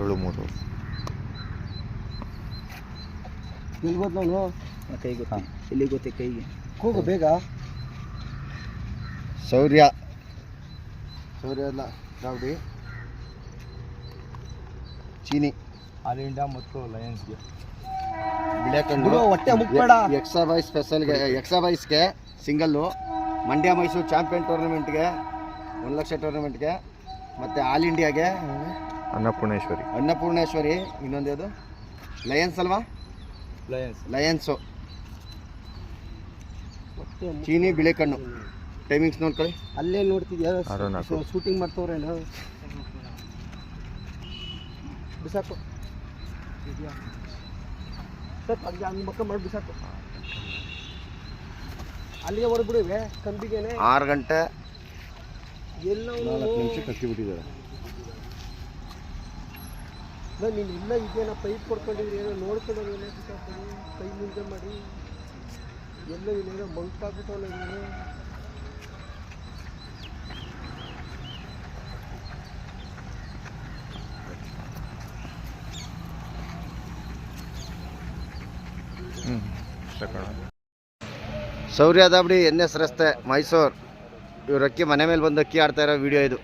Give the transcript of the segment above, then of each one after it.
ಏಳು ಮೂರು ನಿಲ್ಬೋದು ಗೊತ್ತು ನಾನು ಕೈ ಗೊತ್ತಾ. ಇಲ್ಲಿ ಗೊತ್ತೆ ಕೈಗೆ? ಕೂಗು ಬೇಗ. ಶೌರ್ಯ. ಶೌರ್ಯ ಅಲ್ಲ ದ್ರಾವಿಡಿ. ಚೀನಿ. ಆಲ್ ಇಂಡಿಯಾ ಮತ್ತು ಲಯನ್ಸ್ಗೆ. ಬಿಳಿಯಕಂಡು. ಹೊಟ್ಟೆ ಮುಕ್ಬೇಡ. ಎಕ್ಸಾ ಬಾಯ್ಸ್ ಸ್ಪೆಷಲ್ಗೆ ಎಕ್ಸಾ ಬಾಯ್ಸ್ಗೆ ಸಿಂಗಲ್ಲು. ಮಂಡ್ಯ ಮೈಸೂರು ಚಾಂಪಿಯನ್ ಟೂರ್ನಮೆಂಟ್ಗೆ ಒಂದು ಲಕ್ಷ ಟೂರ್ನಮೆಂಟ್ಗೆ ಮತ್ತು ಆಲ್ ಇಂಡಿಯಾಗೆ. ಅನ್ನಪೂರ್ಣೇಶ್ವರಿ. ಅನ್ನಪೂರ್ಣೇಶ್ವರಿ ಇನ್ನೊಂದು ಯಾವುದು? ಲಯನ್ಸ್ ಅಲ್ವಾ? ಲಯನ್ಸ್ ಲಯನ್ಸು ಚೀನಿ ಬಿಳೆ ಕಣ್ಣು. ಬಿಳಿಕಣ್ಣು ಟೈಮಿಂಗ್ಸ್ ನೋಡ್ಕೊಳ್ಳಿ. ಅಲ್ಲೇ ನೋಡ್ತಿದ್ಯಾ. ಶೂಟಿಂಗ್ ಮಾಡ್ತವ್ರೇನು? ಬಿಸಾಕು. ಮಾಡಿ ಬಿಸಾಕು. ಅಲ್ಲಿಗೆ ಹೊರಬಿಡುವೆ ಕಂಬಿಗೆನೆ. ಆರು ಗಂಟೆ ಎಲ್ಲ ನಿಮಿಷ ನಿಮಿಷಕ್ಕೆ ನೀನು ಇಲ್ಲ ಇದೇನ ಪೈಪ್ ಕೊಡ್ಕೊಂಡಿದ್ರಿ ಏನೋ ನೋಡ್ಕೊಂಡು ಕೈ ಮುಂದೆ ಮಾಡಿ. ಎಲ್ಲ ಇನ್ನೇನೋ ಮಂಕಾಗ್ಬಿಟ್ಟವಲ್ಲ ನೀನು. ಸೌರ್ಯ ದಾಬಡಿ ಎನ್ ಎಸ್ ರಸ್ತೆ ಮೈಸೂರು. ಇವ್ರ ಅಕ್ಕಿ ಮನೆ ಮೇಲೆ ಬಂದು ಅಕ್ಕಿ ಆಡ್ತಾ ಇರೋ ವಿಡಿಯೋ ಇದು.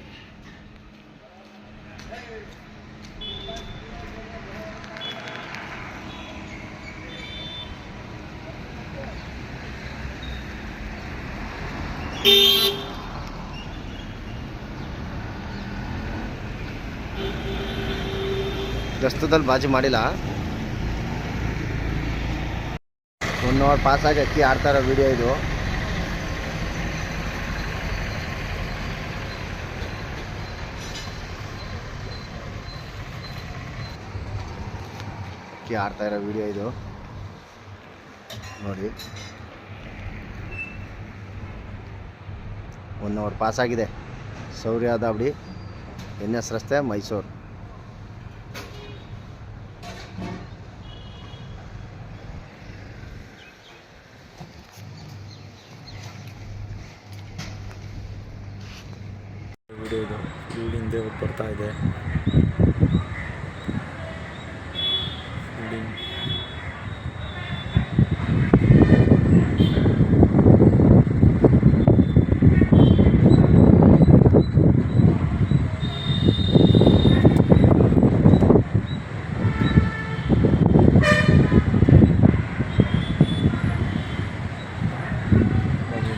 ರಸ್ತದಲ್ಲಿ ಬಾಜಿ ಮಾಡಿಲ್ಲ. ಒನ್ ಅವರ್ ಪಾಸ್ ಆಗಿ ಅಕ್ಕಿ ಆಡ್ತಾ ಇರೋ ವಿಡಿಯೋ ಇದು. ಅಕ್ಕಿ ಆಡ್ತಾ ಇರೋ ವಿಡಿಯೋ ಇದು. ನೋಡಿ. ಒನ್ ಅವರ್ ಪಾಸ್ ಆಗಿದೆ. ಸೌರ್ಯ ದಾಬಡಿ. ಎನ್ ಎಸ್ ರಸ್ತೆ ಮೈಸೂರು. ವಿಡಿಯೋ ಇದು ದೇವ್ರು ಬರ್ತಾ ಇದೆ ಫೀಲ್ಡಿಂಗ್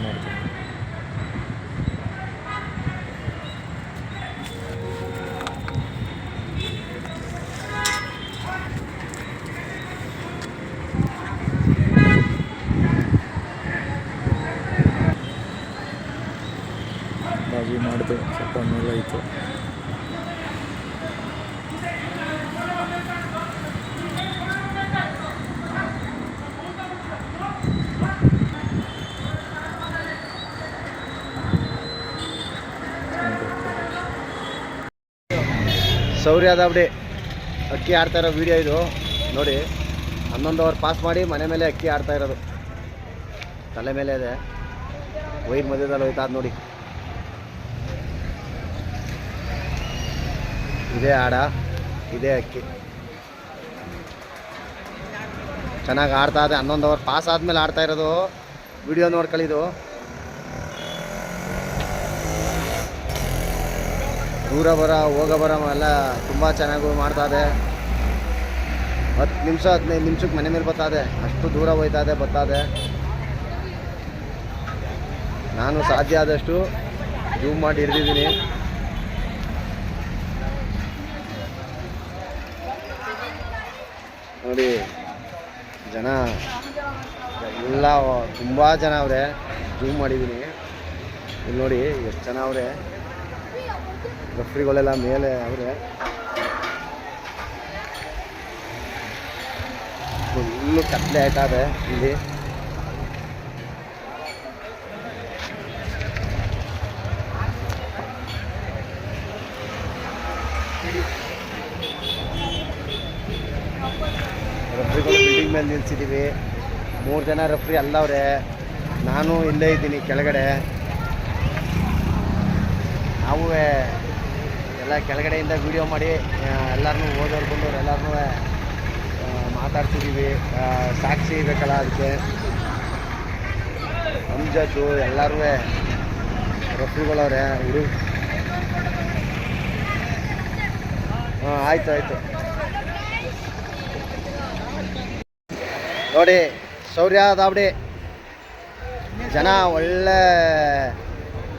ಮಾಡ್ತೀನಿ ಬಾಜಿ ಮಾಡಿದೆ ಸ್ವಲ್ಪ ಮೇಲೆ ಆಯಿತು ಸೌರ್ಯ ದಾಬಡಿ ಅಕ್ಕಿ ಆಡ್ತಾ ಇರೋ ವಿಡಿಯೋ ಇದು. ನೋಡಿ, ಹನ್ನೊಂದು ಅವರ್ ಪಾಸ್ ಮಾಡಿ ಮನೆ ಮೇಲೆ ಅಕ್ಕಿ ಆಡ್ತಾ ಇರೋದು. ತಲೆ ಮೇಲೆ ಇದೆ. ವೈರ್ ಮಧ್ಯದಲ್ಲಿ ಹೋಯ್ತಾ ಅದ್ ನೋಡಿ. ಇದೇ ಆಡ ಇದೇ ಅಕ್ಕಿ. ಚೆನ್ನಾಗಿ ಆಡ್ತಾ ಇದೆ. ಹನ್ನೊಂದು ಅವರ್ ಪಾಸ್ ಆದ್ಮೇಲೆ ಆಡ್ತಾ ಇರೋದು. ವಿಡಿಯೋ ನೋಡ್ಕೊಳ್ಳಿದು ದೂರ ಬರ, ಹೋಗ ಬರ, ಎಲ್ಲ ತುಂಬ ಚೆನ್ನಾಗಿ ಮಾಡ್ತಾಯಿದೆ ಹತ್ತು ನಿಮಿಷ, ಹದಿನೈದು ನಿಮಿಷಕ್ಕೆ ಮನೆ ಮೇಲೆ ಬರ್ತಾಯಿದೆ ಅಷ್ಟು ದೂರ ಹೋಯ್ತಾ ಇದೆ, ಬರ್ತಾ ನಾನು ಸಾಧ್ಯ ಆದಷ್ಟು ಜೂಮ್ ಮಾಡಿ ಹಿಡಿದಿದ್ದೀನಿ. ನೋಡಿ, ಜನ, ಎಲ್ಲ ತುಂಬ ಜನ ಅವರೇ ಜೂಮ್ ಮಾಡಿದ್ದೀನಿ. ಇಲ್ಲಿ ನೋಡಿ, ಎಷ್ಟು ಜನ ಅವರೇ. ರೆಫ್ರಿಗಳೆಲ್ಲ ಮೇಲೆ ಅವರೇ ಫುಲ್ಲು ಕತ್ಲೆ ಆಯ್ತಾ ಇದೆ ಇಲ್ಲಿ. ರಫ್ರಿಗಳು ಬಿಲ್ಡಿಂಗ್ ಮೇಲೆ ನಿಲ್ಸಿದ್ದೀವಿ ಮೂರು ಜನ ರಫ್ರಿ ಅಲ್ಲವ್ರೆ. ನಾನು ಇಲ್ಲೇ ಇದ್ದೀನಿ ಕೆಳಗಡೆ. ನಾವು ಎಲ್ಲ ಕೆಳಗಡೆಯಿಂದ ವಿಡಿಯೋ ಮಾಡಿ ಎಲ್ಲರನ್ನೂ ಓದೋರು ಬಂದವ್ರು ಎಲ್ಲರನ್ನೂ ಮಾತಾಡ್ತಿದ್ದೀವಿ ಸಾಕ್ಷಿ ಇರಬೇಕಲ್ಲ ಅದಕ್ಕೆ. ಅಂಜದ್ದು ಎಲ್ಲರೂ ರಫ್ರಿಗಳವ್ರೆ ಹುಡುಗ ಹಾಂ, ಆಯ್ತು, ಆಯಿತು. ನೋಡಿ, ಶೌರ್ಯ ದಾವಡಿ ಜನ ಒಳ್ಳೆ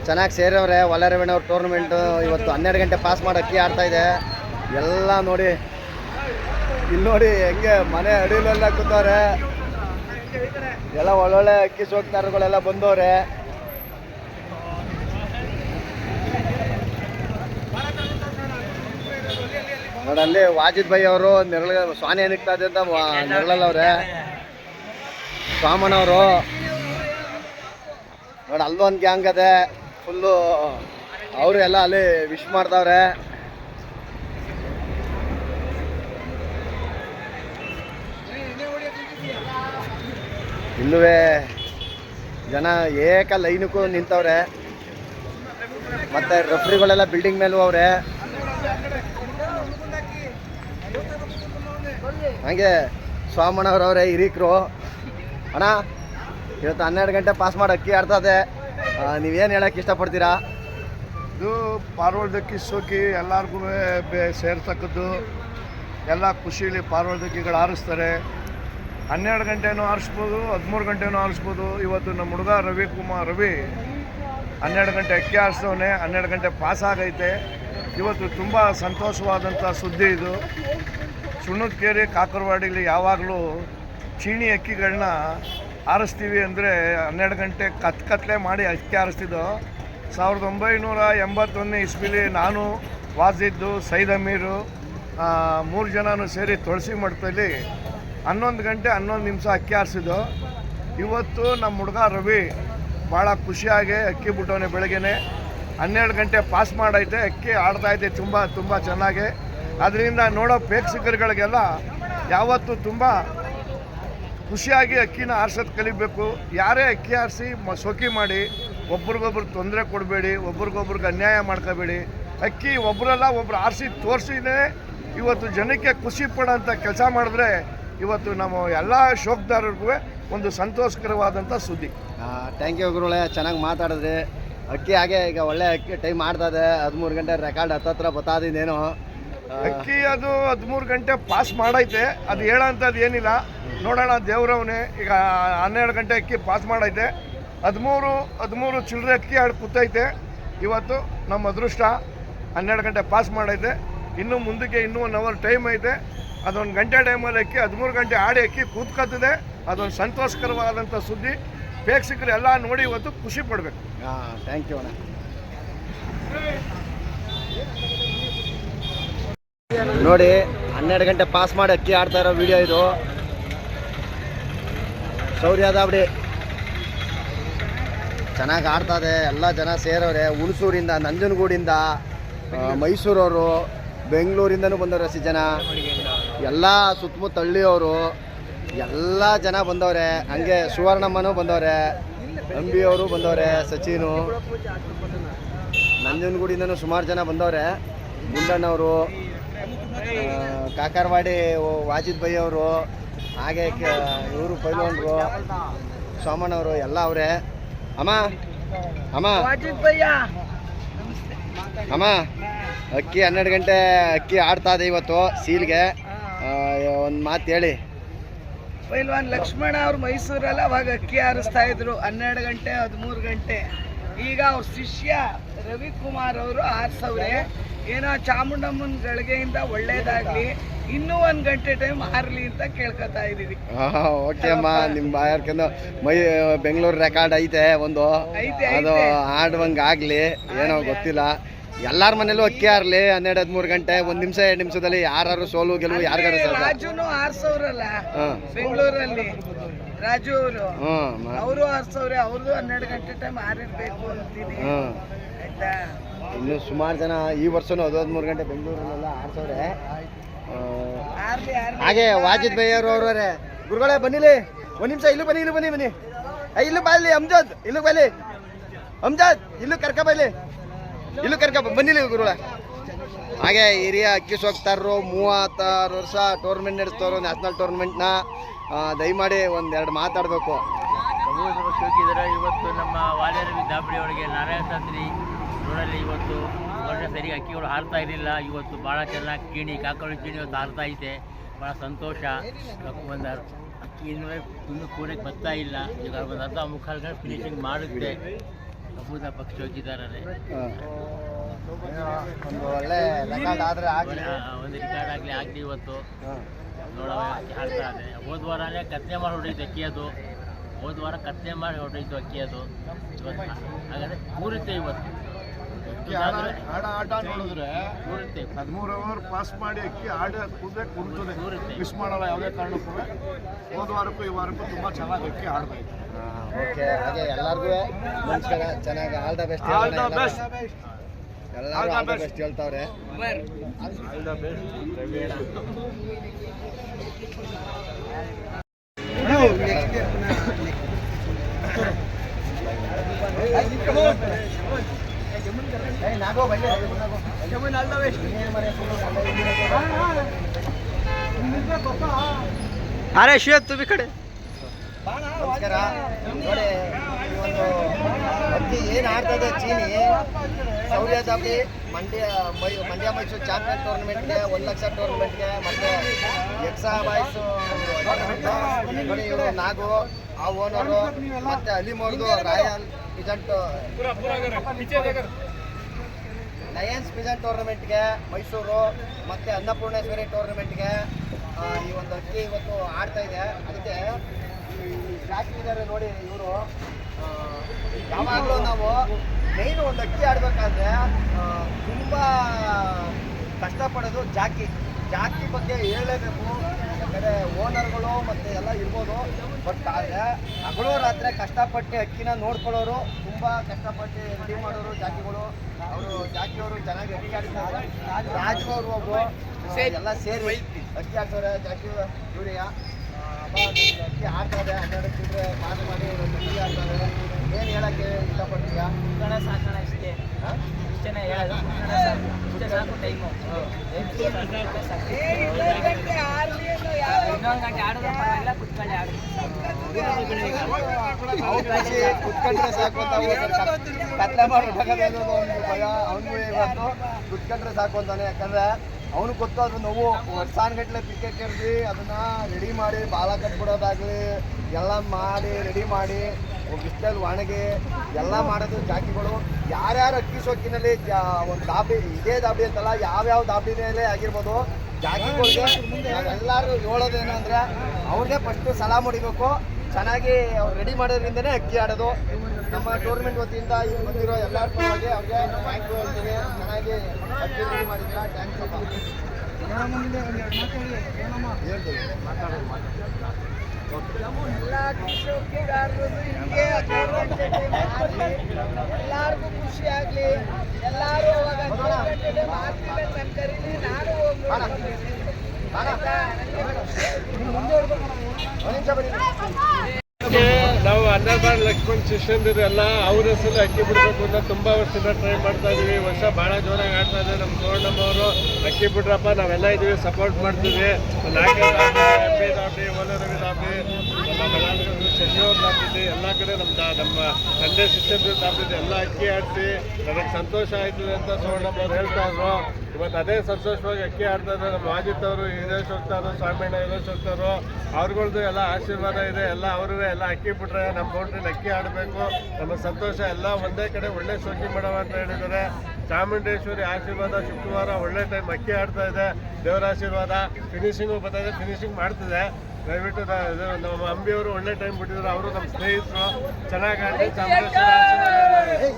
ಚೆನ್ನಾಗಿ ಸೇರವ್ರೆ ಒಲರವೇಣವ್ರ ಟೂರ್ನಮೆಂಟು ಇವತ್ತು ಹನ್ನೆರಡು ಗಂಟೆ ಪಾಸ್ ಮಾಡಿ ಅಕ್ಕಿ ಆಡ್ತಾ ಇದೆ. ಎಲ್ಲ ನೋಡಿ, ಇಲ್ಲಿ ನೋಡಿ ಹೆಂಗೆ ಮನೆ ಅಡಿಲೆಲ್ಲ ಕೂತವ್ರೆ. ಎಲ್ಲ ಒಳ್ಳೊಳ್ಳೆ ಅಕ್ಕಿ ಸೋಕ್ತಾರಗಳೆಲ್ಲ ಬಂದವ್ರೆ. ನೋಡಲ್ಲಿ ವಾಜಿದ್ ಬೈ ಅವರು, ನೆರಳ ಸ್ವಾನಿ ಏನಿಕ್ತಾ ಇದೆ ಅಂತ ನೆರಳಲ್ಲವ್ರೆ ಸ್ವಾಮನವರು. ನೋಡಿ ಅಲ್ಲೊಂದು ಗ್ಯಾಂಗ್ ಅದೆ. ಫುಲ್ಲು, ಅವರು ಎಲ್ಲ ಅಲ್ಲಿ ವಿಶ್ ಮಾಡ್ತಾವ್ರೆ ಇಲ್ಲವೇ ಜನ ಏಕ ಲೈನಕ್ಕೂ ನಿಂತವ್ರೆ. ಮತ್ತೆ ರೆಫ್ರಿಗಳೆಲ್ಲ ಬಿಲ್ಡಿಂಗ್ ಮೇಲೂ ಅವ್ರೆ. ಹಂಗೆ ಸ್ವಾಮಣ್ಣವ್ರವ್ರೆ ಹಿರೀಕರು. ಅಣ್ಣ, ಇವತ್ತು ಹನ್ನೆರಡು ಗಂಟೆ ಪಾಸ್ ಮಾಡಿ ಅಕ್ಕಿ ಆಡ್ತದೆ ನೀವೇನು ಹೇಳಕ್ಕೆ ಇಷ್ಟಪಡ್ತೀರಾ? ಇದು ಪಾರ್ವಳ್ದಕ್ಕಿ ಸೋಕಿ ಎಲ್ಲರಿಗೂ ಸೇರ್ತಕ್ಕದ್ದು ಎಲ್ಲ ಖುಷಿಲಿ ಪಾರ್ವಳ್ದಕ್ಕಿಗಳು ಆರಿಸ್ತಾರೆ. ಹನ್ನೆರಡು ಗಂಟೆನೂ ಆರಿಸ್ಬೋದು, ಹದಿಮೂರು ಗಂಟೆನೂ ಆರಿಸ್ಬೋದು. ಇವತ್ತು ನಮ್ಮ ಹುಡುಗ ರವಿ ಕುಮಾರ್, ರವಿ ಹನ್ನೆರಡು ಗಂಟೆ ಅಕ್ಕಿ ಆರಿಸ್ತವನೆ ಹನ್ನೆರಡು ಗಂಟೆ ಪಾಸ್ ಆಗೈತೆ. ಇವತ್ತು ತುಂಬ ಸಂತೋಷವಾದಂಥ ಸುದ್ದಿ ಇದು. ಸುಣ್ಣದಕೇರಿ ಕಾಕರವಾಡಿಲಿ ಯಾವಾಗಲೂ ಚೀಣಿ ಅಕ್ಕಿಗಳನ್ನ ಆರಿಸ್ತೀವಿ ಅಂದರೆ ಹನ್ನೆರಡು ಗಂಟೆ ಕತ್ ಕತ್ಲೆ ಮಾಡಿ ಅಕ್ಕಿ ಆರಿಸ್ತಿದ್ದೋ. ಸಾವಿರದ ಒಂಬೈನೂರ ಎಂಬತ್ತೊಂದನೇ ಇಸ್ವಿಲಿ ನಾನು ವಾಜಿದ್ದು ಸೈದ್ ಅಮೀರು ಮೂರು ಜನನೂ ಸೇರಿ ತುಳಸಿ ಮಠದಲ್ಲಿ ಹನ್ನೊಂದು ಗಂಟೆ ಹನ್ನೊಂದು ನಿಮಿಷ ಅಕ್ಕಿ ಆರಿಸಿದ್ದು. ಇವತ್ತು ನಮ್ಮ ಹುಡುಗ ರವಿ ಭಾಳ ಖುಷಿಯಾಗಿ ಅಕ್ಕಿ ಬಿಟ್ಟವನೆ ಬೆಳಗ್ಗೆನೆ. ಹನ್ನೆರಡು ಗಂಟೆ ಪಾಸ್ ಮಾಡೈತೆ, ಅಕ್ಕಿ ಆಡ್ತಾ ಐತೆ ತುಂಬ ತುಂಬ ಚೆನ್ನಾಗಿ. ಅದರಿಂದ ನೋಡೋ ಪ್ರೇಕ್ಷಕರುಗಳಿಗೆಲ್ಲ ಯಾವತ್ತೂ ತುಂಬ ಖುಷಿಯಾಗಿ ಅಕ್ಕಿನ ಆರ್ಸೋದು ಕಲಿಬೇಕು. ಯಾರೇ ಅಕ್ಕಿ ಆರಿಸಿ ಮ ಸೋಕಿ ಮಾಡಿ, ಒಬ್ರಿಗೊಬ್ರು ತೊಂದರೆ ಕೊಡಬೇಡಿ, ಒಬ್ರಿಗೊಬ್ರಿಗೆ ಅನ್ಯಾಯ ಮಾಡ್ಕೋಬೇಡಿ. ಅಕ್ಕಿ ಒಬ್ಬರಲ್ಲ ಒಬ್ರು ಆರಿಸಿ ತೋರಿಸಿನೇ ಇವತ್ತು ಜನಕ್ಕೆ ಖುಷಿ ಪಡೋಂಥ ಕೆಲಸ ಮಾಡಿದ್ರೆ ಇವತ್ತು ನಮ್ಮ ಎಲ್ಲ ಶೋಕ್ದಾರರಿಗೂ ಒಂದು ಸಂತೋಷಕರವಾದಂಥ ಸುದ್ದಿ. ಥ್ಯಾಂಕ್ ಯು ಗುರುಳೆ ಚೆನ್ನಾಗಿ ಮಾತಾಡಿದ್ರಿ. ಅಕ್ಕಿ ಹಾಗೆ ಈಗ ಒಳ್ಳೆ ಅಕ್ಕಿ ಟೈಮ್ ಮಾಡ್ತದೆ ಹದಿಮೂರು ಗಂಟೆ ರೆಕಾರ್ಡ್ ಹತ್ತತ್ರ ಬತ್ತಾದಿನೇನು ಅಕ್ಕಿ ಅದು ಹದಿಮೂರು ಗಂಟೆ ಪಾಸ್ ಮಾಡೈತೆ. ಅದು ಹೇಳೋಂಥದ್ದು ಏನಿಲ್ಲ ನೋಡೋಣ ದೇವ್ರವನೇ. ಈಗ ಹನ್ನೆರಡು ಗಂಟೆ ಅಕ್ಕಿ ಪಾಸ್ ಮಾಡೈತೆ. ಹದಿಮೂರು ಹದಿಮೂರು ಚಿಲ್ಲರೆ ಅಕ್ಕಿ ಹಾಡು ಕೂತೈತೆ. ಇವತ್ತು ನಮ್ಮ ಅದೃಷ್ಟ ಹನ್ನೆರಡು ಗಂಟೆ ಪಾಸ್ ಮಾಡೈತೆ. ಇನ್ನು ಮುಂದಕ್ಕೆ ಇನ್ನೂ ಒನ್ ಅವರ್ ಟೈಮ್ ಐತೆ. ಅದೊಂದು ಗಂಟೆ ಟೈಮಲ್ಲಿ ಅಕ್ಕಿ ಹದಿಮೂರು ಗಂಟೆ ಆಡಿ ಅಕ್ಕಿ ಕೂತ್ಕತ್ತದೆ. ಅದೊಂದು ಸಂತೋಷಕರವಾದಂಥ ಸುದ್ದಿ. ಪ್ರೇಕ್ಷಕರು ಎಲ್ಲ ನೋಡಿ ಇವತ್ತು ಖುಷಿ ಪಡಬೇಕು. ಹಾಂ ಥ್ಯಾಂಕ್ ಯು ಅಣ್ಣ. ನೋಡಿ, ಹನ್ನೆರಡು ಗಂಟೆ ಪಾಸ್ ಮಾಡಿ ಅಕ್ಕಿ ಆಡ್ತಾ ಇರೋ ವಿಡಿಯೋ ಇದು. ಶೌರ್ಯ ದಾವಡಿ ಚೆನ್ನಾಗಿ ಆಡ್ತದೆ ಎಲ್ಲ ಜನ ಸೇರವ್ರೆ ಹುಣಸೂರಿಂದ, ನಂಜನಗೂಡಿಂದ ಮೈಸೂರವರು, ಬೆಂಗಳೂರಿಂದನೂ ಬಂದವ್ರೆ ಸಿ ಜನ. ಎಲ್ಲ ಸುತ್ತಮುತ್ತ ಹಳ್ಳಿಯವರು ಎಲ್ಲ ಜನ ಬಂದವ್ರೆ. ಹಂಗೆ ಸುವರ್ಣಮ್ಮನೂ ಬಂದವ್ರೆ, ಅಂಬಿಯವರು ಬಂದವ್ರೆ, ಸಚಿನು. ನಂಜನಗೂಡಿಂದನೂ ಸುಮಾರು ಜನ ಬಂದವ್ರೆ. ಗುಂಡಣ್ಣವರು. ಕಾಕರವಾಡಿ ವಾಜಿದ್ ಬೈ ಅವರು, ಹಾಗೆ ಇವರು ಪೈಲೋನ್ರು ಸೋಮಣ್ಣವರು ಎಲ್ಲ ಅವರೇ. ಅಮ್ಮ ಅಮ್ಮ. ವಾಜಿದ್ ಅಮ್ಮ, ಅಕ್ಕಿ ಹನ್ನೆರಡು ಗಂಟೆ ಅಕ್ಕಿ ಆಡ್ತಾ ಇದೆ ಇವತ್ತು ಸೀಲ್ಗೆ. ಒಂದು ಮಾತು ಹೇಳಿ. ಪೈಲ್ವಾನ್ ಲಕ್ಷ್ಮಣ ಅವ್ರು ಮೈಸೂರಲ್ಲಿ, ಅವಾಗ ಅಕ್ಕಿ ಆರಿಸ್ತಾ ಇದ್ರು. ಹನ್ನೆರಡು ಗಂಟೆ, ಹದಿಮೂರು ಗಂಟೆ. ಈಗ ಅವ್ರ ಶಿಷ್ಯ ರವಿಕುಮಾರ್ ಅವರು ಹಾರಿಸವ್ರೆ ಏನೋ ಚಾಮುಂಡಮ್ಮನ ಗಳಿಗೆಯಿಂದ ಒಳ್ಳೇದಾಗ್ಲಿ ಇನ್ನೂ ಒಂದ್ ಗಂಟೆ ಟೈಮ್ ಹಾರ್ಲಿ ಅಂತ ಕೇಳ್ಕೊತಾ ಇದೀವಿ. ಓಕೆ ಅಮ್ಮ ನಿಮ್ಮ ಬಾಯರ್ಕಂದು ಮೈ ಬೆಂಗಳೂರು ರೆಕಾರ್ಡ್ ಐತೆ ಒಂದು. ಅದು ಆಡುವಂಗ ಆಗ್ಲಿ ಏನೋ ಗೊತ್ತಿಲ್ಲ. ಎಲ್ಲಾರ ಮನೇಲೂ ಅಕ್ಕಿ ಆರ್ಲಿ ಹನ್ನೆರಡು ಹದಿಮೂರು ಗಂಟೆ ಒಂದ್ ನಿಮಿಷ ಎರಡು ನಿಮಿಷದಲ್ಲಿ ಯಾರು ಸೋಲು ಗೆಲುವು ಯಾರು ರಾಜುನು ಆರ್ಸವ್ರಲ್ಲ ಬೆಂಗಳೂರಲ್ಲಿ. ರಾಜು ಅವರು ಅವರು ಹಾರ್ಸವ್ರೆ ಅವ್ರದ್ದು ಹನ್ನೆರಡು ಗಂಟೆ ಟೈಮ್ ಆರಿರ್ಬೇಕು ಅಂತೀನಿ. ಆಯ್ತಾ? ಇನ್ನು ಸುಮಾರು ಜನ ಈ ವರ್ಷನೂ ಅದು ಮೂರು ಗಂಟೆ ಬೆಂಗಳೂರಲ್ಲೆಲ್ಲ ಆಡ್ಸವ್ರೆ. ಹಾಗೆ ವಾಜಿದ್ ಬೈಯವರು ಅವ್ರವ್ರೆ. ಗುರುಗಳೇ, ಬನ್ನಿಲಿ. ಒಂದು ನಿಮಿಷ, ಇಲ್ಲೂ ಬನ್ನಿ ಇಲ್ಲೂ ಬನ್ನಿ ಬನ್ನಿ. ಇಲ್ಲೂ ಬಾ ಇಲ್ಲಿ ಅಮ್ಜದ್, ಇಲ್ಲೂ ಬಲ್ಲಿ ಅಮ್ಜದ್, ಇಲ್ಲೂ ಕರ್ಕ ಬಾಯಿಲಿ. ಇಲ್ಲೂ ಕರ್ಕ ಬನ್ನಿಲಿ ಗುರುಗಳೇ. ಹಾಗೆ ಹಿರಿಯ ಅಕ್ಕಿ ಹೋಗ್ತಾರೋ ಮೂವತ್ತಾರು ವರ್ಷ ಟೂರ್ನಮೆಂಟ್ ನಡೆಸ್ತವ್ರು ನ್ಯಾಷನಲ್ ಟೂರ್ನಮೆಂಟ್ನ ದಯಮಾಡಿ ಒಂದೆರಡು ಮಾತಾಡಬೇಕು. ಇವತ್ತು ನಮ್ಮ ವಾಲ್ಯರವಿ ದಾಬಳಿ ನಾರಾಯಣ ತಂತ್ರಿ ರೋಡಲ್ಲಿ ಇವತ್ತು ವರ್ಷ ಸರಿ ಅಕ್ಕಿಗಳು ಹಾರ್ತಾ ಇರಲಿಲ್ಲ. ಇವತ್ತು ಭಾಳ ಚೆನ್ನಾಗಿ ಕೀಣಿ ಕಾಕಳು ಕೀಣಿ ಇವತ್ತು ಹಾರ್ತಾ ಐತೆ. ಭಾಳ ಸಂತೋಷ. ಒಂದು ಅಕ್ಕಿ ಇನ್ನೂ ಇನ್ನೂ ಕೂಡಕ್ಕೆ ಬರ್ತಾ ಇಲ್ಲ. ಈಗ ಒಂದು ಅರ್ಧ ಮುಖಾಲ್ ಫಿನಿಶಿಂಗ್ ಮಾಡುತ್ತೆ. ಕಬೂತ ಪಕ್ಷ ಹೋಗಿದ್ದಾರೆ ಒಂದು ಒಳ್ಳೆ ರೆಕಾರ್ಡ್ ಆದರೆ ಆಗಲಿ. ಒಂದು ರಿಕಾರ್ಡ್ ಆಗಲಿ ಆಗಲಿ ಇವತ್ತು. ಅಕ್ಕಿ ಹಾರ್ತಾ ಇದೆ. ಹೋದ ವಾರನೇ ಕತ್ನೆ ಮಾಡಿ ಹೊಡೀತು ಅಕ್ಕಿ ಅದು. ಹೋದ ವಾರ ಕತ್ನೆ ಮಾಡಿ ಹೊಡೀತು ಅಕ್ಕಿ ಅದು. ಇವತ್ತು ಹಾಗಾದ್ರೆ ಕೂರುತ್ತೆ ಇವತ್ತು. ಆಡ ಆಡ ಆಟ ನೋಡಿದ್ರೆ ಹದಿಮೂರು ಅವರ್ ಪಾಸ್ ಮಾಡಿ ಅಕ್ಕಿ ಆಡ ಕುದ್ರೆ ಕೂರುತ್ತೆ. ಮಿಸ್ ಮಾಡಲ್ಲ ಯಾವುದೇ ಕಾರಣಕ್ಕೂ. ಹೋದ ವಾರಕ್ಕೂ ಈ ವಾರಕ್ಕೂ ತುಂಬ ಚೆನ್ನಾಗಿ ಅಕ್ಕಿ ಆಡ್ತಾ ಓಕೆ. ಹಾಗೆ ಎಲ್ಲರಿಗೂ ನಮಸ್ಕಾರ. ಚೆನ್ನಾಗಿ all the best all the best ಎಲ್ಲರೂ ಆಲ್ ದ. ಬೆಸ್ಟ್ ಹೇಳ್ತಾವ್ರೆ. ಅರೆ ಶೇಬ್ ತುಬಿ ಕಡೆ. ನಮಸ್ಕಾರ. ನೋಡಿ ಈ ಒಂದು ಅಕ್ಕಿ ಏನು ಆಡ್ತದೆ ಚೀನಿ? ಸೌರ್ಯದಲ್ಲಿ ಮಂಡ್ಯ ಮೈ ಮಂಡ್ಯ ಮೈಸೂರು ಚಾಂಪಿಯನ್ ಟೂರ್ನಮೆಂಟ್ಗೆ ಒಂದು ಲಕ್ಷ ಟೂರ್ನಮೆಂಟ್ಗೆ ಮತ್ತೆ ಎಕ್ಸಾ ಬಾಯ್ಸ್ ನೋಡಿ ಇವರು ನಾಗು ಆ ಓನರು ಮತ್ತೆ ಅಲಿಮೋರ್ದು ರಾಯಲ್ ಪಿಜಂಟ್ ಲಯನ್ಸ್ ಪಿಜನ್ ಟೂರ್ನಮೆಂಟ್ಗೆ ಮೈಸೂರು ಮತ್ತೆ ಅನ್ನಪೂರ್ಣೇಶ್ವರಿ ಟೂರ್ನಮೆಂಟ್ಗೆ ಈ ಒಂದು ಅಕ್ಕಿ ಇವತ್ತು ಆಡ್ತಾ ಇದೆ. ಅದಕ್ಕೆ ಇದ್ದಾರೆ ನೋಡಿ ಇವರು ಯಾವಾಗಲೂ ನಾವು ಮೇನ್ ಒಂದು ಅಕ್ಕಿ ಆಡಬೇಕಾದ್ರೆ ತುಂಬ ತುಂಬಾ ಕಷ್ಟಪಡೋದು ಜಾಕಿ. ಜಾಕಿ ಬಗ್ಗೆ ಹೇಳಲೇಬೇಕು. ಯಾಕಂದರೆ ಓನರ್ಗಳು ಮತ್ತು ಎಲ್ಲ ಇರ್ಬೋದು. ಬಟ್ ಆದರೆ ಹಗಲು ರಾತ್ರಿ ಕಷ್ಟಪಟ್ಟು ಅಕ್ಕಿನ ನೋಡ್ಕೊಳ್ಳೋರು ತುಂಬ ಕಷ್ಟಪಟ್ಟು ರೆಡಿ ಮಾಡೋರು ಜಾಕಿಗಳು. ಅವರು ಜಾಕಿಯವರು ಚೆನ್ನಾಗಿ ಅಕ್ಕಿ ಆಡ್ತಾರೆ ರಾಜು ಅವರು ಒಬ್ರು ಎಲ್ಲ ಸೇರಿ ಅಕ್ಕಿ ಆಡ್ತಾರೆ ಜಾಕಿ ಇವರಿಯ ಅಕ್ಕಿ ಆಡ್ತಾರೆ ಹನ್ನೆರಡು ಚಿಲ್ಲರೆ ಮಾತು ಮಾಡಿ ಅಕ್ಕಿ ಆಡ್ತಾರೆ ಏನು ಹೇಳಕ್ಕೆ ಇಷ್ಟಪಡ್ತೀಯ? ಕಣ ಸಾಕಣ ಇಷ್ಟೇ. ಹಾಂ? ಇಷ್ಟನೇ ಹೇಳೋದು. ಇಷ್ಟೇ ಸಾಕು ಟೈಮು ಇನ್ನೊಂದು ಗಂಟೆ ಆಡೋದು ಪರವಾಗಿಲ್ಲ ಅವಕಾಶ ಕುತ್ಕೊಂಡ್ರೆ ಸಾಕು ಕತ್ಲೆ ಮಾಡಿ ಅನ್ನೋದು ಒಂದು ಭಯ ಅವನಿಗೂ ಇವತ್ತು ಕುತ್ಕೊಂಡ್ರೆ ಸಾಕು ಅಂತಾನೆ ಯಾಕಂದ್ರೆ ಅವನು ಗೊತ್ತು ಅದು ನೋವು ವರ್ಷಾನ್ಗಟ್ಲೆ ಪಿಕ್ಕೆ ಕೆರ್ದಿ ಅದನ್ನ ರೆಡಿ ಮಾಡಿ ಬಾಲ ಕಟ್ಬಿಡೋದಾಗ್ಲಿ ಎಲ್ಲ ಮಾಡಿ ರೆಡಿ ಮಾಡಿ ಬಿಸಿಲಲ್ಲಿ ಒಣಗಿ ಎಲ್ಲ ಮಾಡೋದು ಜಾಕಿಗಳು ಯಾರ್ಯಾರು ಅಕ್ಕಿ ಸೊಕ್ಕಿನಲ್ಲಿ ಒಂದು ದಾಬಿ ಇದೇ ದಾಬಿ ಅಂತಲ್ಲ, ಯಾವ್ಯಾವ ದಾಬಿನೇ ಆಗಿರ್ಬೋದು ಜಾಕಿಗಳಿಗೆ ಎಲ್ಲರೂ ಹೇಳೋದೇನು ಅಂದರೆ ಅವ್ರಿಗೆ ಫಸ್ಟು ಸಲ ಮುಡಿಬೇಕು ಚೆನ್ನಾಗಿ ಅವ್ರು ರೆಡಿ ಮಾಡೋದ್ರಿಂದನೇ ಅಕ್ಕಿ ಆಡೋದು. ನಮ್ಮ ಟೂರ್ನಮೆಂಟ್ ವತಿಯಿಂದ ಇಲ್ಲಿ ಬಂದಿರೋ ಎಲ್ಲರ ಪರವಾಗಿ ಅವ್ರಿಗೆ ಥ್ಯಾಂಕ್ ಯು ಹೇಳ್ತೀವಿ ಚೆನ್ನಾಗಿ ಅಕ್ಕಿ ರೆಡಿ ಮಾಡಿದ್ದೀರಾ? ಥ್ಯಾಂಕ್ಸ್ ಹೇಳ್ತೀವಿ ಹಿಂಗೆ ಹದಿಮೂರು ಗಂಟೆ time ಆಡ್ಲಿ. ಎಲ್ಲಾರ್ಗೂ ಖುಷಿ ಆಗ್ಲಿ ಎಲ್ಲಾರು ಅವಾಗ ಹದಿಮೂರು ಗಂಟೆ time ಆಡ್ತಿಲ್ಲ ಅಂತ ನನ್ ಕರೀಲಿ ನಾನು ಹೋಗಿ ಬಾಣ. ಬಾಣ. ಒಂದು ನಿಮಿಷ ಬರೀ ನಾವು ಅನ್ನಬಾರ್ ಲಕ್ಷ್ಮಣ್ ಶಿಷ್ಯಂದಿರೆಲ್ಲ ಅವ್ರ ಹೆಸರು ಅಕ್ಕಿ ಬಿಡಬೇಕು ಅಂತ ತುಂಬ ವರ್ಷದಿಂದ ಟ್ರೈ ಮಾಡ್ತಾ ಇದೀವಿ. ವರ್ಷ ಭಾಳ ಜೋರಾಗಿ ಆಡ್ತಾ ಇದ್ದಾರೆ ನಮ್ಮ ಸುವರ್ಣಮ್ಮ ಅಕ್ಕಿ ಬಿಡ್ರಪ್ಪ, ನಾವೆಲ್ಲ ಇದೀವಿ ಸಪೋರ್ಟ್ ಮಾಡ್ತೀವಿ. ನಮ್ಮ ಶಶಿಯವ್ರ ಎಲ್ಲ ಕಡೆ ನಮ್ಮ ನಮ್ಮ ತಂದೆ ಶಿಷ್ಯಂದಿರು ಎಲ್ಲ ಅಕ್ಕಿ ಆಡಿಸಿ, ನನಗೆ ಸಂತೋಷ ಆಯ್ತದೆ ಅಂತ ಸುವರ್ಣಮ್ಮ ಹೇಳ್ತಾ ಇದ್ರು. ಇವತ್ತು ಅದೇ ಸಂತೋಷವಾಗಿ ಅಕ್ಕಿ ಆಡ್ತಾ ನಮ್ಮ ಅಜಿತ್ ಅವರು ವಿದೇಶ ಹೋಗ್ತಾರೋ ಸ್ವಾಮಣ್ಣ ವಿದೇಶ ಹೋಗ್ತಾರೋ ಅವ್ರಗಳ್ದು ಎಲ್ಲ ಆಶೀರ್ವಾದ ಇದೆ ಎಲ್ಲ ಅವರು ಎಲ್ಲ ಅಕ್ಕಿ ಬಿಟ್ರೆ ನಮ್ಮ ಬೌಂಡ್ರಿಲಿ ಅಕ್ಕಿ ಆಡಬೇಕು ನಮ್ಮ ಸಂತೋಷ ಎಲ್ಲ ಒಂದೇ ಕಡೆ ಒಳ್ಳೆ ಶೋಕಿ ಮಾಡವ ಅಂತ ಹೇಳಿದ್ದಾರೆ ಚಾಮುಂಡೇಶ್ವರಿ ಆಶೀರ್ವಾದ ಶುಕ್ರವಾರ ಒಳ್ಳೆ ಟೈಮ್ ಅಕ್ಕಿ ಆಡ್ತಾ ಇದೆ ದೇವರ ಆಶೀರ್ವಾದ ಫಿನಿಶಿಂಗು ಬರ್ತಾ ಇದೆ ಫಿನಿಶಿಂಗ್ ಮಾಡ್ತಿದೆ ದಯವಿಟ್ಟು ನಮ್ಮ ಅಂಬಿಯವರು ಒಳ್ಳೆ ಟೈಮ್ ಬಿಟ್ಟಿದ್ರು ಅವರು ನಮ್ಮ ಸ್ನೇಹಿತರು ಚೆನ್ನಾಗಿ ಆಡಿ ಚಾಮುಂಡೇಶ್ವರಿ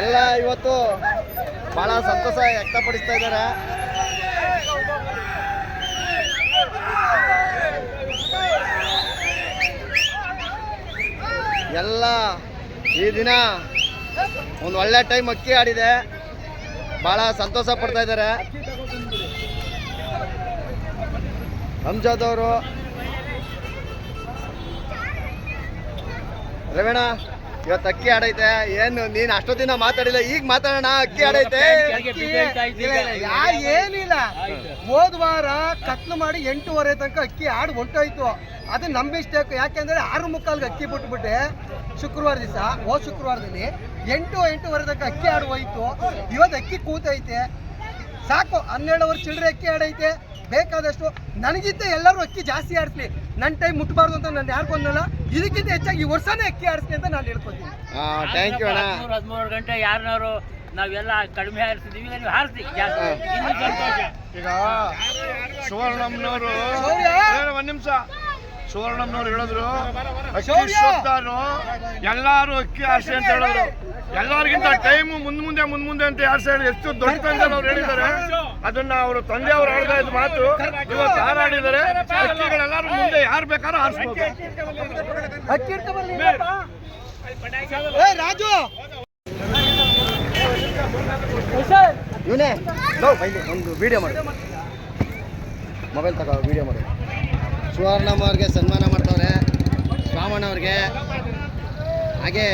ಎಲ್ಲ ಇವತ್ತು ಬಹಳ ಸಂತೋಷ ವ್ಯಕ್ತಪಡಿಸ್ತಾ ಇದ್ದಾರೆ. ಎಲ್ಲ ಈ ದಿನ ಒಂದು ಒಳ್ಳೆ ಟೈಮ್ ಅಕ್ಕಿ ಆಡಿದೆ. ಬಹಳ ಸಂತೋಷ ಪಡ್ತಾ ಇದ್ದಾರೆ. ಅಂಜಾದ್ ಅವರು. ರವೀಣ. ಇವತ್ತು ಅಕ್ಕಿ ಆಡೈತೆ ಏನು ನೀನು ಅಷ್ಟೊತ್ತಿನ ಮಾತಾಡಿಲ್ಲ ಈಗ ಮಾತಾಡೋಣ ಅಕ್ಕಿ ಆಡೈತೆ ಏನಿಲ್ಲ. ಹೋದ್ ವಾರ ಕತ್ಲು ಮಾಡಿ ಎಂಟೂವರೆ ತನಕ ಅಕ್ಕಿ ಆಡು ಹೊಂಟೋಯ್ತು. ಅದು ನಮ್ಮ ಮಿಸ್ಟೇಕ್ ಯಾಕೆಂದ್ರೆ ಆರು ಮುಕ್ಕಾಲ್ಗೆ ಅಕ್ಕಿ ಬಿಟ್ಬಿಟ್ಟೆ ಶುಕ್ರವಾರ ದಿವಸ ಹೋದ್ ಶುಕ್ರವಾರದಲ್ಲಿ ಎಂಟು ಎಂಟೂವರೆ ತನಕ ಅಕ್ಕಿ ಆಡು ಹೋಯ್ತು. ಇವತ್ತು ಅಕ್ಕಿ ಕೂತೈತೆ. ಸಾಕು ಹನ್ನೆರಡುವರೆ ಚಿಲ್ಲರೆ ಅಕ್ಕಿ ಆಡೈತೆ ಬೇಕಾದಷ್ಟು ನನಗಿಂತ ಎಲ್ಲರೂ ಅಕ್ಕಿ ಜಾಸ್ತಿ ಆಡಿಸ್ಲಿ ನನ್ನ ಟೈಮ್ ಮುಟ್ಬಾರ್ದು ಅಂತ ನಾನು ಯಾರು ಬಂದಲ್ಲ ಇದಕ್ಕಿಂತ ಹೆಚ್ಚಾಗಿ ಈ ವರ್ಷನೇ ಅಕ್ಕಿ ಆರಿಸಿ ಅಂತ ನಾನು ಹೇಳ್ಕೊತೀನಿ. ಥ್ಯಾಂಕ್ ಯು ಅಣ್ಣ. ಹದಿಮೂರು ಹದಿಮೂರು ಗಂಟೆ ಯಾರನ್ನಾರು ನಾವೆಲ್ಲ ಕಡಿಮೆ ಹಾರಿಸಿದೀವಿ ನೀವು ಹಾರಿಸಿ ಜಾಸ್ತಿ. ಇನ್ನೂ ಸಂತೋಷ. ಈಗ ಸುವರ್ಣಮ್ಮನವರು ಒಂದ್ ನಿಮಿಷ. ಸುವರ್ಣಮ್ಮನವ್ರು ಹೇಳಿದ್ರು ಅಕ್ಕಿ ಶೌರ್ಯ! ಸೋತ್ತಾರು ಎಲ್ಲಾರು ಅಕ್ಕಿ ಆಸೆ ಅಂತ ಹೇಳಿದ್ರು. ಎಲ್ಲರಿಗಿಂತ ಟೈಮ್ ಮುಂದ್ ಮುಂದೆ ಮುಂದ್ ಮುಂದೆ ಅಂತ ಆಸೆ ಹೇಳಿ ಎಷ್ಟು ದೊಡ್ಡ ತಂದೆ ಅವ್ರು ಹೇಳಿದ್ದಾರೆ. ಅದನ್ನ ಅವರು ತಂದೆ ಅವ್ರು ಆಡಿದ ಇದ್ ಮಾತು ಇವತ್ತು ಹಾರಾಡಿದ್ದಾರೆ. ಅಕ್ಕಿಗಳೆಲ್ಲರೂ ಮುಂದೆ ಯಾರು ಬೇಕಾದ್ರೂ ಆರಿಸ್ಬೋದು ರಾಜು! ಇವನೇ ಒಂದು ವಿಡಿಯೋ ಮಾಡಿ. ಮೊಬೈಲ್ ತಗೋ ವಿಡಿಯೋ ಮಾಡು. ಸುವರ್ಣಮ್ಮ ಅವ್ರಿಗೆ ಸನ್ಮಾನ ಮಾಡ್ತವ್ರೆ. ಅವ್ರಿಗೆ. ಹಾಗೆ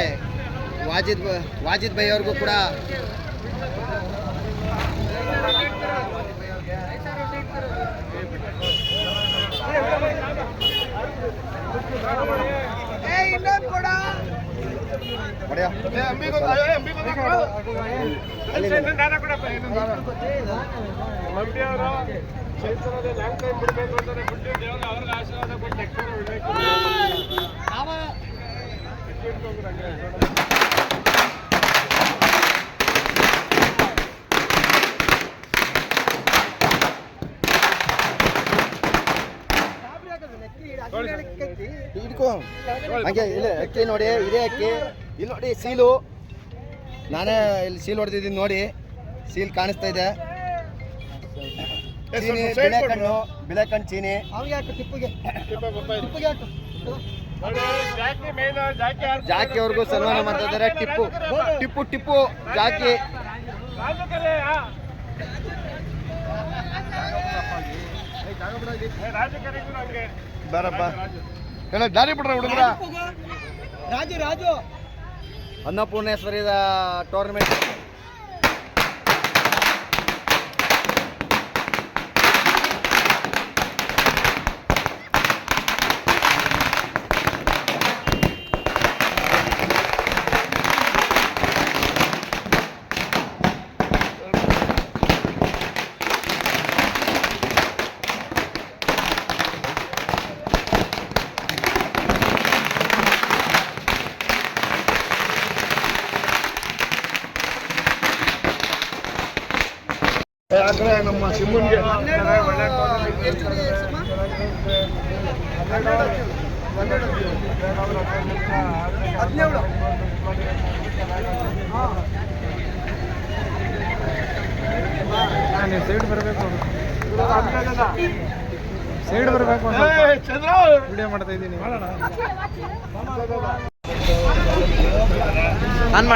ವಾಜಿದ್ ವಾಜಿದ್ ಬೈ ಅವ್ರಿಗೂ ಕೂಡ ಅಕ್ಕಿ ನೋಡಿ, ಇದೇ ಅಕ್ಕಿ. ಇಲ್ಲಿ ನೋಡಿ, ಸೀಲು. ನಾನೇ ಇಲ್ಲಿ ಸೀಲ್ ಹೊಡೆದಿದ್ದೀನಿ ನೋಡಿ. ಸೀಲ್ ಕಾಣಿಸ್ತಾ ಇದೆ. ಚೀನಿ ಬಿಳೆಕಣ್ಣು ಬಿಳೆಕಣ್ಣು ಚೀನಿ. ಜಾಕಿ ಅವ್ರಿಗೂ ಸನ್ಮಾನ ಮಾಡ್ತಾ ಇದ್ದಾರೆ ಟಿಪ್ಪು ಟಿಪ್ಪು ಟಿಪ್ಪು ಜಾಕಿ. ಬರಪ್ಪ ಹೇಳ ದಾರಿ ಬಿಡ್ರ ಹುಡುಗರ. ರಾಜು ರಾಜು ಅನ್ನಪೂರ್ಣೇಶ್ವರಿದ ಟೂರ್ನಮೆಂಟ್ ಯಾಕಂದ್ರೆ ನಮ್ಮ ನೀವು ಸೈಡ್ ಬರಬೇಕು. ಸೈಡ್ ಬರಬೇಕು ವಿಡಿಯೋ ಮಾಡ್ತಾ ಇದ್ದೀನಿ ಆನ್